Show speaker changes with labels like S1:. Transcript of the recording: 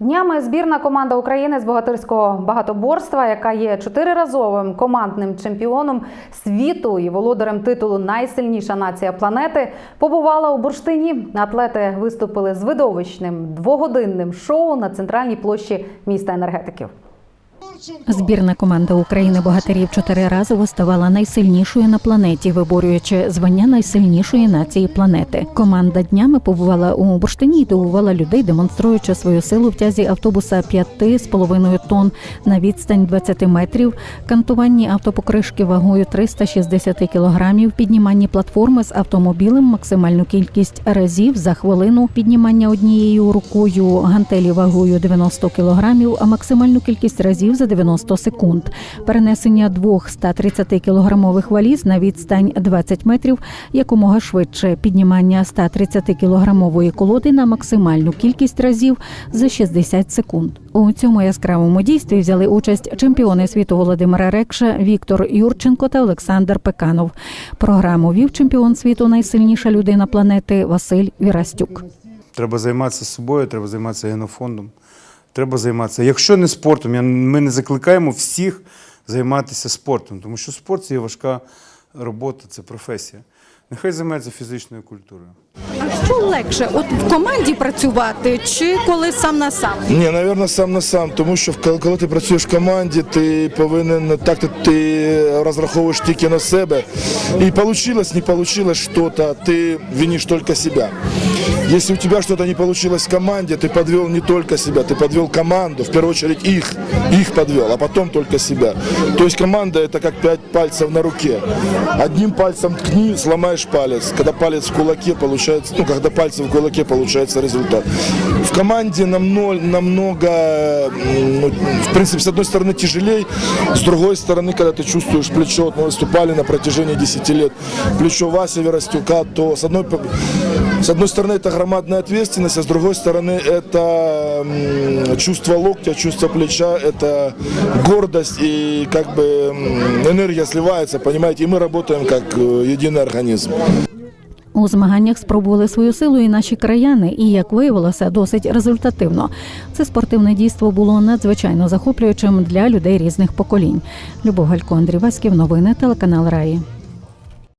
S1: Днями збірна команда України з богатирського багатоборства, яка є чотириразовим командним чемпіоном світу і володарем титулу Найсильніша нація планети, побувала у бурштині. Атлети виступили з видовищним двогодинним шоу на центральній площі міста енергетиків.
S2: Збірна команда України богатирів чотириразово ставала найсильнішою на планеті, виборюючи звання найсильнішої нації планети. Команда днями побувала у бурштині і дивувала людей, демонструючи свою силу в тязі автобуса 5,5 тонн на відстань 20 метрів, кантуванні автопокришки вагою 360 кілограмів, підніманні платформи з автомобілем, максимальну кількість разів за хвилину, піднімання однією рукою гантелі вагою 90 кілограмів, а максимальну кількість разів за 90 секунд. Перенесення двох 130 кілограмових валіз на відстань 20 метрів якомога швидше. Піднімання 130 кілограмової колоди на максимальну кількість разів за 60 секунд. У цьому яскравому дійстві взяли участь чемпіони світу Володимира Рекша, Віктор Юрченко та Олександр Пеканов. Програму вів чемпіон світу найсильніша людина планети Василь Вірастюк.
S3: Треба займатися собою, треба займатися генофондом. Треба займатися. Якщо не спортом, ми не закликаємо всіх займатися спортом, тому що спорт це є важка робота, це професія. Нехай займається фізичною культурою.
S4: А що легше, от в команді працювати чи коли сам на сам?
S5: Ні, напевно, сам на сам, тому що коли- коли ти працюєш в команді, ти повинен так ти розраховуєш тільки на себе. І получилось, не получилось что-то, ти виниш тільки себе. Если у тебя что-то не получилось в команде, ты подвел не только себя, ты подвел команду, в первую очередь их, их подвел, а потом только себя. То есть команда это как пять пальцев на руке. Одним пальцем ткни, сломаешь палец. Когда палец в кулаке получается, ну, когда пальцы в кулаке получается результат. В команде намного, намного, ну, в принципе, с одной стороны тяжелее, с другой стороны, когда ты чувствуешь плечо, вот мы выступали на протяжении 10 лет, плечо Васи Веростюка, то с одной, с одной стороны это громадная ответственность, а с другой стороны это чувство локтя, чувство плеча, это гордость и как бы энергия сливается, понимаете, и мы работаем как э, единый организм.
S2: У змаганнях спробували свою силу і наші краяни, і як виявилося, досить результативно. Це спортивне дійство було надзвичайно захоплюючим для людей різних поколінь. Любов Галько, Андрій Васьків, новини телеканал Раї.